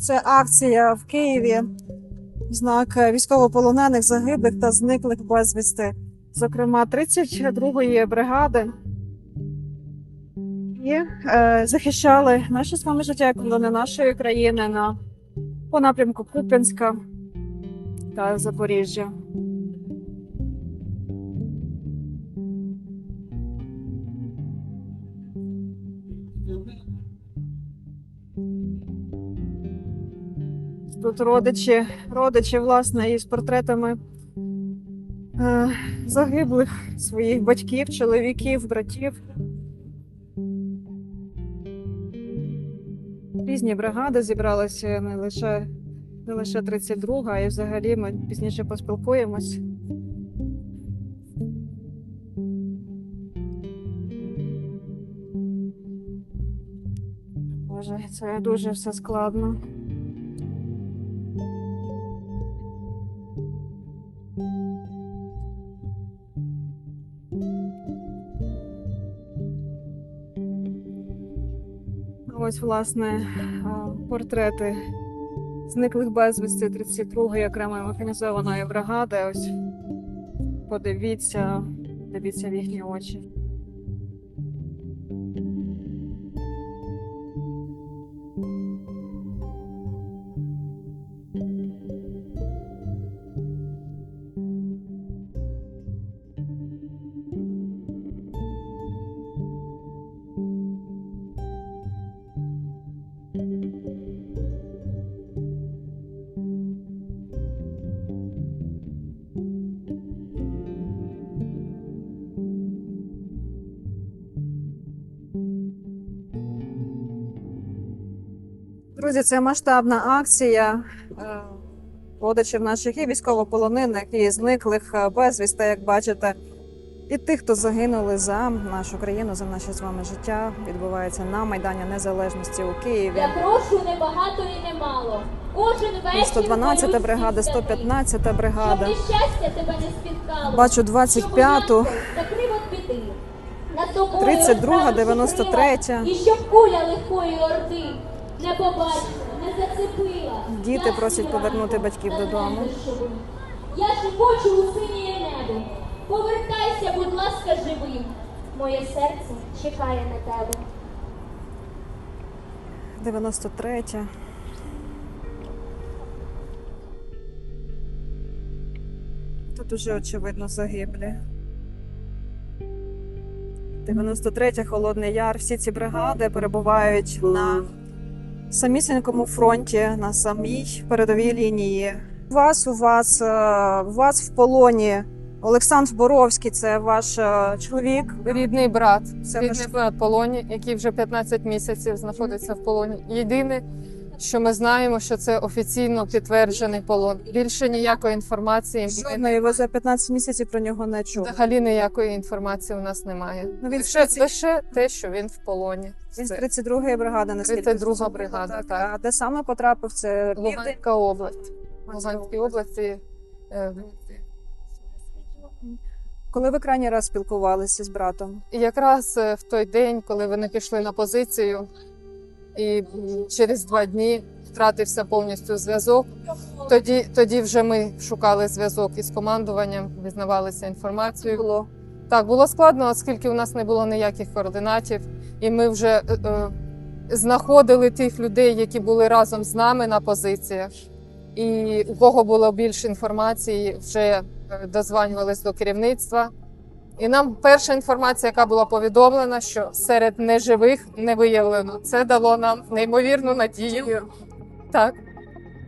Це акція в Києві. Знак військовополонених загиблих та зниклих безвісти. Зокрема, 32-ї бригади. І е, захищали наше з вами життя колони нашої країни на по напрямку Куп'янська та Запоріжжя. Тут родичі, родичі, власне, із портретами е, загиблих своїх батьків, чоловіків, братів. Різні бригади зібралися не лише, не лише 32-га, а й взагалі ми пізніше поспілкуємось. Боже, це дуже все складно. Ось, власне, портрети зниклих безвісти 32-ї окремої механізованої бригади. Ось подивіться, дивіться в їхні очі. Друзі, це масштабна акція е, родичів наших і військовополонених, і зниклих е, безвісти, як бачите. І тих, хто загинули за нашу країну, за наше з вами життя, відбувається на Майдані Незалежності у Києві. Я прошу не багато і не мало. Кожен вечір 112 бригада, 115 бригада. Щоб нещастя тебе не спіткало. Бачу 25-ту. Закрив от біди. Над тобою 32, розставивши 93. крила. І щоб куля легкої орди не побачила, не зацепила. Діти Я просять повернути батьків додому. Я шепочу у синє небо. Повертайся, будь ласка, живим. Моє серце чекає на тебе. 93. Тут уже очевидно загиблі. 93 Холодний Яр. Всі ці бригади перебувають на самісінькому фронті, на самій передовій лінії. У вас у вас, е, у вас в полоні Олександр Боровський, це ваш е, чоловік. Рідний брат, Це рідний ваш- брат в полоні, який вже 15 місяців знаходиться в полоні. Єдине, що ми знаємо, що це офіційно підтверджений полон. Більше ніякої інформації. Жодної ви за 15 місяців про нього не чули. Взагалі ніякої інформації у нас немає. Ну, він лише, лише те, що він в полоні. Він з Це 32-ї бригади, наскільки 32-га зрозуміло, бригада, так. А де саме потрапив? Це Луганська область. Луганській області. е, Коли ви крайній раз спілкувалися з братом? Якраз е, в той день, коли вони пішли на позицію, і через два дні втратився повністю зв'язок. Тоді, тоді вже ми шукали зв'язок із командуванням, дізнавалися інформацією. Було Так, було складно, оскільки у нас не було ніяких координатів, і ми вже е, е, знаходили тих людей, які були разом з нами на позиціях. І у кого було більше інформації, вже е, дозванювались до керівництва. І нам перша інформація, яка була повідомлена, що серед неживих не виявлено. Це дало нам неймовірну надію. Так.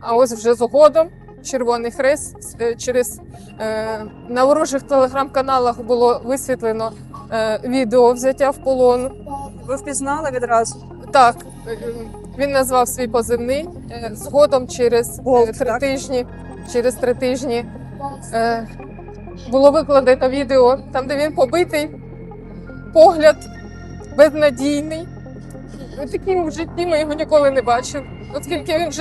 А ось вже згодом Червоний Хрест е, через е, на ворожих телеграм-каналах було висвітлено е, відео взяття в полон. ви впізнали відразу? Так, е, він назвав свій позивний. Е, Згодом через е, Болт, три так? тижні, через три тижні е, було викладено відео, там, де він побитий, погляд безнадійний. Таким в житті ми його ніколи не бачили, оскільки він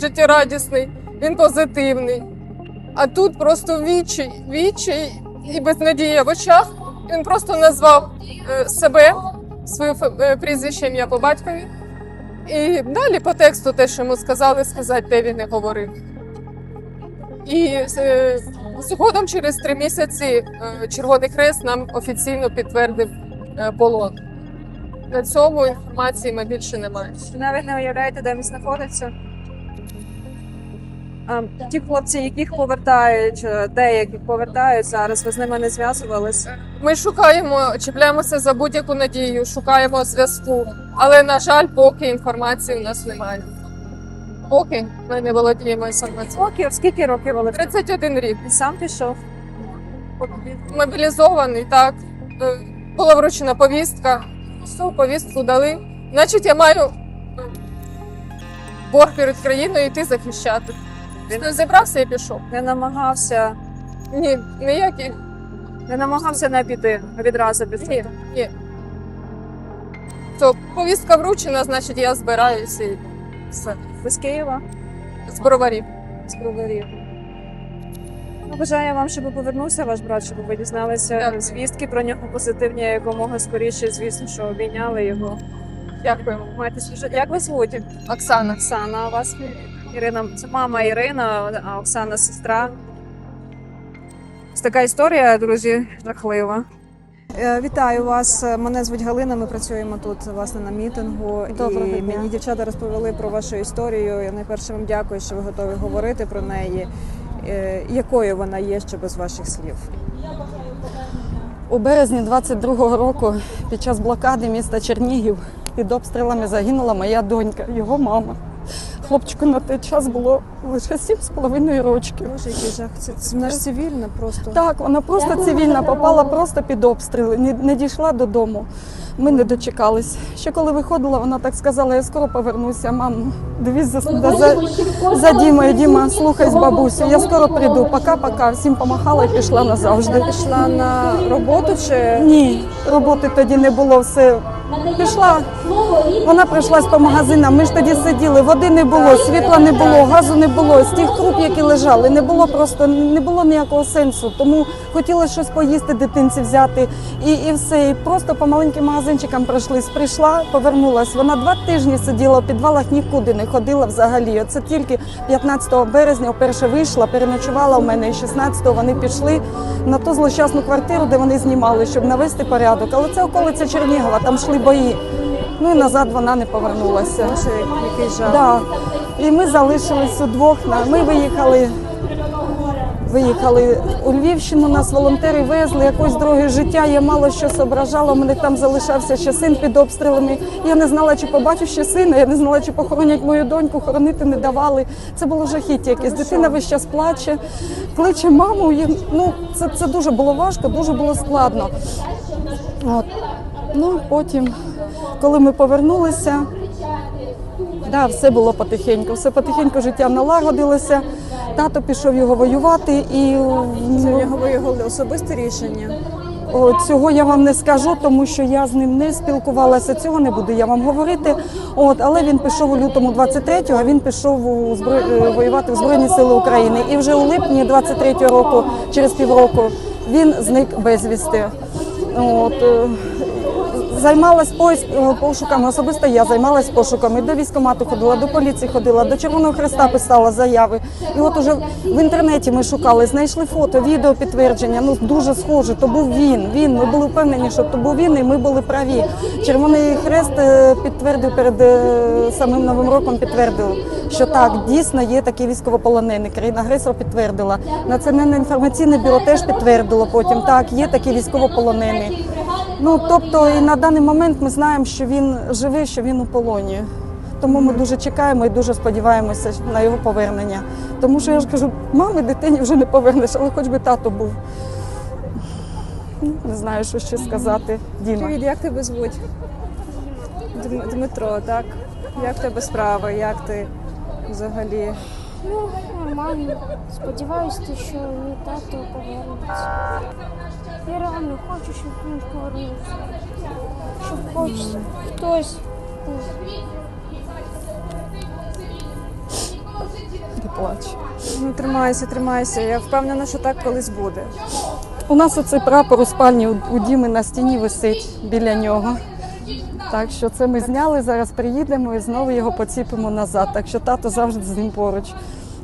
життєрадісний, він позитивний. А тут просто відчай, відчай і безнадія в очах. Він просто назвав е, себе своє е, прізвище ім'я по батькові. І далі по тексту те, що йому сказали, сказати, де він не говорив. І е, згодом через три місяці е, Червоний Хрест нам офіційно підтвердив е, полон. На цьому інформації ми більше не маємо. Навіть не уявляєте, де він знаходиться. А, ті хлопці, яких повертають, деяких повертають зараз, ви з ними не зв'язувалися. Ми шукаємо, чіпляємося за будь-яку надію, шукаємо зв'язку. Але, на жаль, поки інформації у нас немає. Поки ми не володіємо інформацією. Років, скільки років Олег? 31 рік. Він сам пішов. Мобілізований, так. Е, Була вручена повістка. Все, повістку дали. Значить, я маю е, борг перед країною йти захищати. Він зібрався і пішов. Не намагався, Ні, ніяких. не намагався не піти, відразу піти. Ні, ні. То повістка вручена, значить, я збираюся і все. Ви з Києва, З броварів. з Броварів. Ну, Бажаю вам, щоб повернувся ваш брат, щоб ви дізналися Дякую. звістки про нього позитивні, якомога скоріше, звісно, що обійняли його. Дякуємо. Майте служити. Як ви звуть? Оксана. Оксана, а вас Ірина, це мама Ірина, а Оксана сестра. Ось така історія, друзі, жахлива. Е, Вітаю вас. Мене звуть Галина. Ми працюємо тут власне на мітингу. Доброго і дня. мені дівчата розповіли про вашу історію. Я найперше вам дякую, що ви готові говорити про неї. Е, Якою вона є ще без ваших слів? У березні 22-го року під час блокади міста Чернігів під обстрілами загинула моя донька, його мама. Хлопчику на той час було лише 7,5 років. Боже, який жах. Це, це вона ж цивільна просто. Так, вона просто цивільна, попала просто під обстріли, не, не дійшла додому. Ми не дочекались. Ще коли виходила, вона так сказала: я скоро повернуся. Мам, дивись за, за, за, Дімою. Діма, слухай з бабусю, я скоро прийду. Пока-пока. Всім помахала і пішла назавжди. Пішла на роботу чи Ні, роботи тоді не було, все пішла. Вона прийшлась по магазинам. Ми ж тоді сиділи, води не було, світла не було, газу не було. З тих круп, які лежали, не було просто не було ніякого сенсу. Тому хотіла щось поїсти дитинці взяти і, і все. І просто по маленьким магазинчикам пройшлись. Прийшла, повернулась. Вона два тижні сиділа в підвалах, нікуди не ходила взагалі. Це тільки 15 березня вперше вийшла, переночувала у мене, і 16-го вони пішли на ту злощасну квартиру, де вони знімали, щоб навести порядок. Але це околиця Чернігова, там йшли бої. Ну і назад вона не повернулася. Який жах? Да. І ми залишились удвох. Ми виїхали. Виїхали у Львівщину, нас волонтери везли, якось друге життя. Я мало що зображала. У мене там залишався ще син під обстрілами. Я не знала, чи побачу ще сина, я не знала, чи похоронять мою доньку, хоронити не давали. Це було жахіття якесь. Дитина весь час плаче, кличе маму. І, ну, це, це дуже було важко, дуже було складно. От. Ну, потім, коли ми повернулися, да, все було потихеньку. Все потихеньку життя налагодилося. Тато пішов його воювати, і Це нього його особисте рішення. о, цього я вам не скажу, тому що я з ним не спілкувалася. Цього не буду я вам говорити. От, але він пішов у лютому 23-го, він пішов у збро... е, воювати в Збройні Сили України. І вже у липні 23-го року, через півроку, він зник безвісти. От, е, Займалась е, пошуками, особисто я займалась пошуками. До військкомату ходила, до поліції ходила, до Червоного Хреста писала заяви. І от уже в інтернеті ми шукали, знайшли фото, відео підтвердження. Ну дуже схоже, то був він. Він. Ми були впевнені, що то був він, і ми були праві. Червоний Хрест е, підтвердив перед е, самим новим роком, підтвердив, що так дійсно є такий військовополонений. Країна агресор підтвердила. Національне інформаційне бюро теж підтвердило потім. Так, є такий військовополонений. Ну тобто, і на даний момент ми знаємо, що він живий, що він у полоні. Тому ми дуже чекаємо і дуже сподіваємося на його повернення. Тому що я ж кажу, мами дитині вже не повернеш, але хоч би тато був. Не знаю, що ще сказати. Діма. Привіт, як тебе звуть? Дмитро, так? Як в тебе справи? Як ти взагалі? Ну, нормально. Сподіваюся, що мій тато повернеться. Я реально хочу, щоб він повернувся. Щоб хоч хтось був. Не плач. Ну, тримайся, тримайся. Я впевнена, що так колись буде. У нас оцей прапор у спальні у, у Діми на стіні висить біля нього. Так що це ми зняли, зараз приїдемо і знову його поціпимо назад. Так що тато завжди з ним поруч.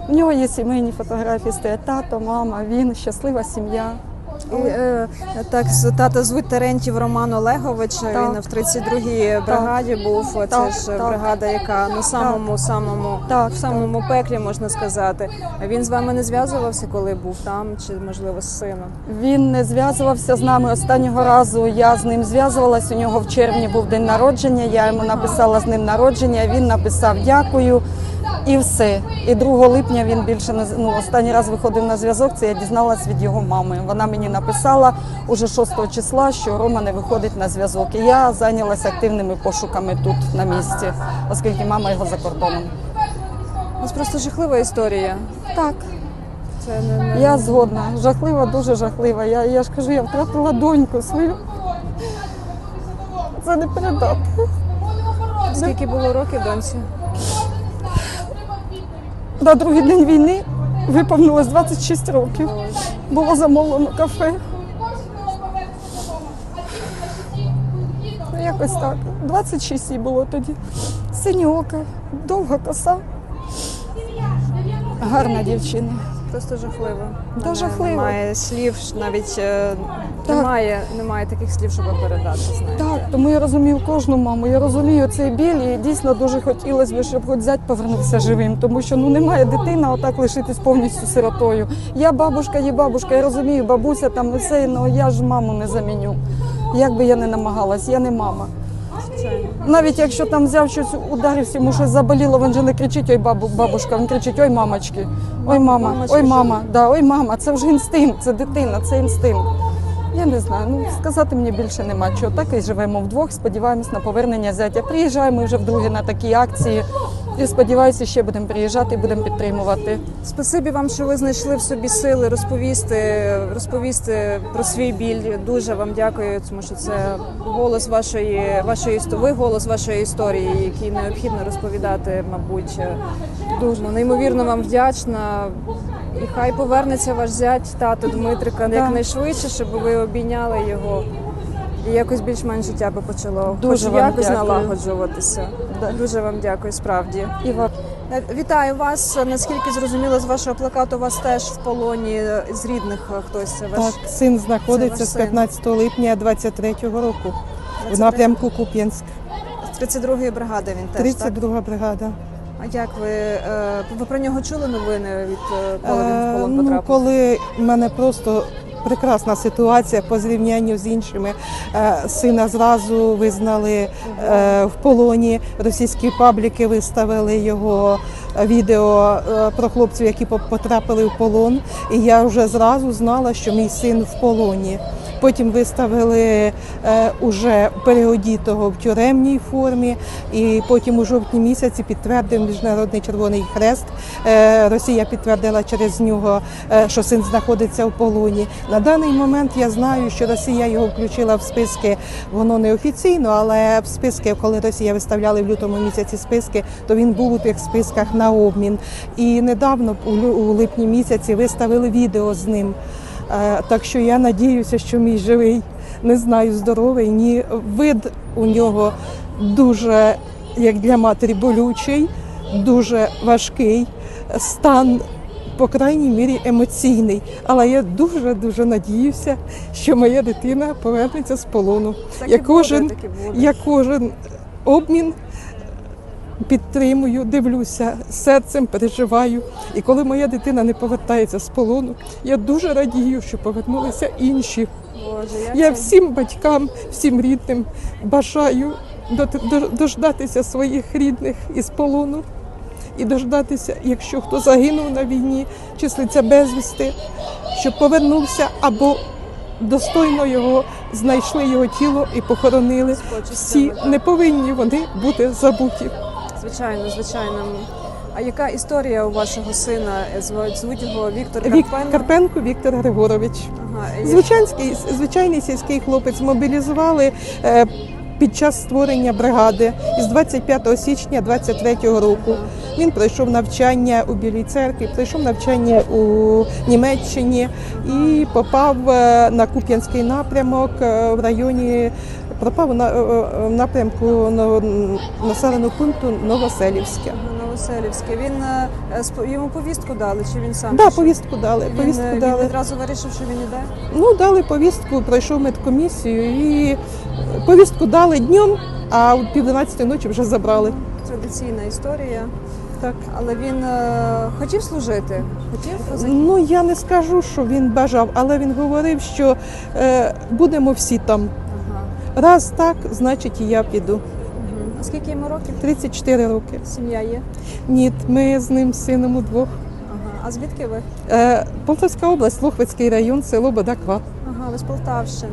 У нього є сімейні фотографії, стоять тато, мама, він, щаслива сім'я. Е, так, тата звуть Терентів Роман Олегович. Так. Він в 32-й бригаді був. Це Так, ж так. бригада, яка на самому самому Так, в самому пеклі можна сказати. Він з вами не зв'язувався, коли був там, чи можливо з сином? Він не зв'язувався з нами останнього разу. Я з ним зв'язувалась. У нього в червні був день народження. Я йому написала з ним народження. Він написав дякую. І все. І 2 липня він більше не ну, останній раз виходив на зв'язок. Це я дізналась від його мами. Вона мені написала уже 6 числа, що Рома не виходить на зв'язок. І я зайнялася активними пошуками тут на місці, оскільки мама його за кордоном. У нас просто жахлива історія. Так, Це не, не... я згодна. Жахлива, дуже жахлива. Я, я ж кажу, я втратила доньку свою. Це не передати. скільки було років доньці? На другий день війни виповнилось 26 років. Було замовлено кафе. Ну, якось так. 26 їй було тоді. Сині ока, довга коса. Гарна дівчина. Просто жахливо. Та жахливо. Немає слів, навіть е, Так. немає, немає таких слів, щоб передати. Знаєте. Так, тому я розумію кожну маму. Я розумію цей біль і дійсно дуже хотілося б, щоб хоч зять повернувся живим, тому що ну немає дитина отак лишитись повністю сиротою. Я бабушка, є бабушка, я розумію, бабуся там і все, але я ж маму не заміню. Як би я не намагалась, я не мама. Навіть якщо там взяв щось, ударився, йому щось заболіло, він же не кричить ой бабу, бабушка, він кричить ой мамочки, ой мама, мама ой мама, да, ой мама, це вже інстинкт, це дитина, це інстинкт. Я не знаю, ну сказати мені більше нема чого. Так і живемо вдвох, сподіваємось на повернення зятя. Приїжджаємо вже вдруге на такі акції. І сподіваюся, ще будемо приїжджати і будемо підтримувати. Спасибі вам, що ви знайшли в собі сили розповісти, розповісти про свій біль. Дуже вам дякую, тому що це голос вашої вашої ви голос вашої історії, який необхідно розповідати, мабуть. Дуже неймовірно вам вдячна. І хай повернеться ваш зять, тато Дмитрика, якнайшвидше, щоб ви обійняли його. І якось більш-менш життя би почало Дуже хоч вам якось дякую. налагоджуватися. Да. Дуже вам дякую, справді. І вам. Е, Вітаю вас. Наскільки зрозуміло з вашого плакату, у вас теж в полоні е, з рідних е, хтось. Це ваш Так, син знаходиться з син. 15 липня 23-го року в 23-го? напрямку Куп'янськ, 32-ї бригади. Він теж так. 32 бригада. А як ви, е, ви про нього чули новини від е, коли він в Е, полон ну, потрапив? коли мене просто прекрасна ситуація по зрівнянню з іншими. Е, Сина зразу визнали е, в полоні. Російські пабліки виставили його відео е, про хлопців, які по- потрапили в полон. І я вже зразу знала, що мій син в полоні. Потім виставили е, уже переодітого в тюремній формі, і потім у жовтні місяці підтвердив Міжнародний Червоний Хрест. Е, Росія підтвердила через нього, е, що син знаходиться в полоні. На даний момент я знаю, що Росія його включила в списки. Воно не офіційно, але в списки, коли Росія виставляли в лютому місяці списки, то він був у тих списках на обмін. І недавно у липні місяці виставили відео з ним. Е, Так що я надіюся, що мій живий, не знаю, здоровий. Ні, вид у нього дуже, як для матері, болючий, дуже важкий, стан, по крайній мірі, емоційний. Але я дуже дуже надіюся, що моя дитина повернеться з полону. Так я і буде, так і буде. я кожен обмін підтримую, дивлюся, серцем переживаю. І коли моя дитина не повертається з полону, я дуже радію, що повернулися інші. Боже, Я всім батькам, всім рідним бажаю дождатися своїх рідних із полону і дождатися, якщо хто загинув на війні, числиться безвісти, щоб повернувся або достойно його знайшли його тіло і похоронили. Всі не повинні вони бути забуті. Звичайно, звичайно. А яка історія у вашого сина? Звуть, звуть його Віктор Вік Карпенко? Карпенко Віктор Григорович. Ага, і- Звичайний, звичайний сільський хлопець мобілізували е, під час створення бригади із 25 січня 23 року. Він пройшов навчання у Білій церкві, пройшов навчання у Німеччині і попав е, на Куп'янський напрямок е, в районі. Пропав на е, напрямку населеного пункту Новоселівське. Новоселівське. Він е, е, йому повістку дали, чи він сам? Да, повістку дали. Він, Повістку е, він дали. відразу вирішив, що він іде. Ну, дали повістку, пройшов медкомісію і повістку дали днем, а у пів ночі вже забрали. Традиційна історія. Так. Але він е, хотів служити. Хотів Ну я не скажу, що він бажав, але він говорив, що е, будемо всі там. Ага. Раз так, значить і я піду. Скільки йому років? 34 роки. Сім'я є? Ні, ми з ним сином удвох. Ага. А звідки ви? Е, Полтавська область, Лохвицький район, село Бодаква. Ага, ви з Полтавщини.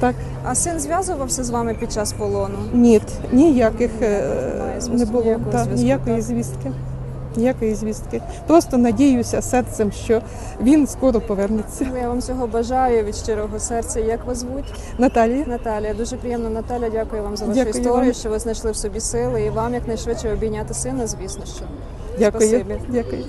Так, А син зв'язувався з вами під час полону? ні, ніяких е, Немає не було. ніякого Так, зв'язку, ніякої так. звістки. Ніякої звістки. Просто надіюся серцем, що він скоро повернеться. Ну, Я вам цього бажаю від щирого серця. Як вас звуть? Наталія. Наталія. Дуже приємно, Наталя. Дякую вам за вашу Дякую історію, вам. що ви знайшли в собі сили і вам якнайшвидше обійняти сина, звісно що. Дякую. Спасибі. Дякую.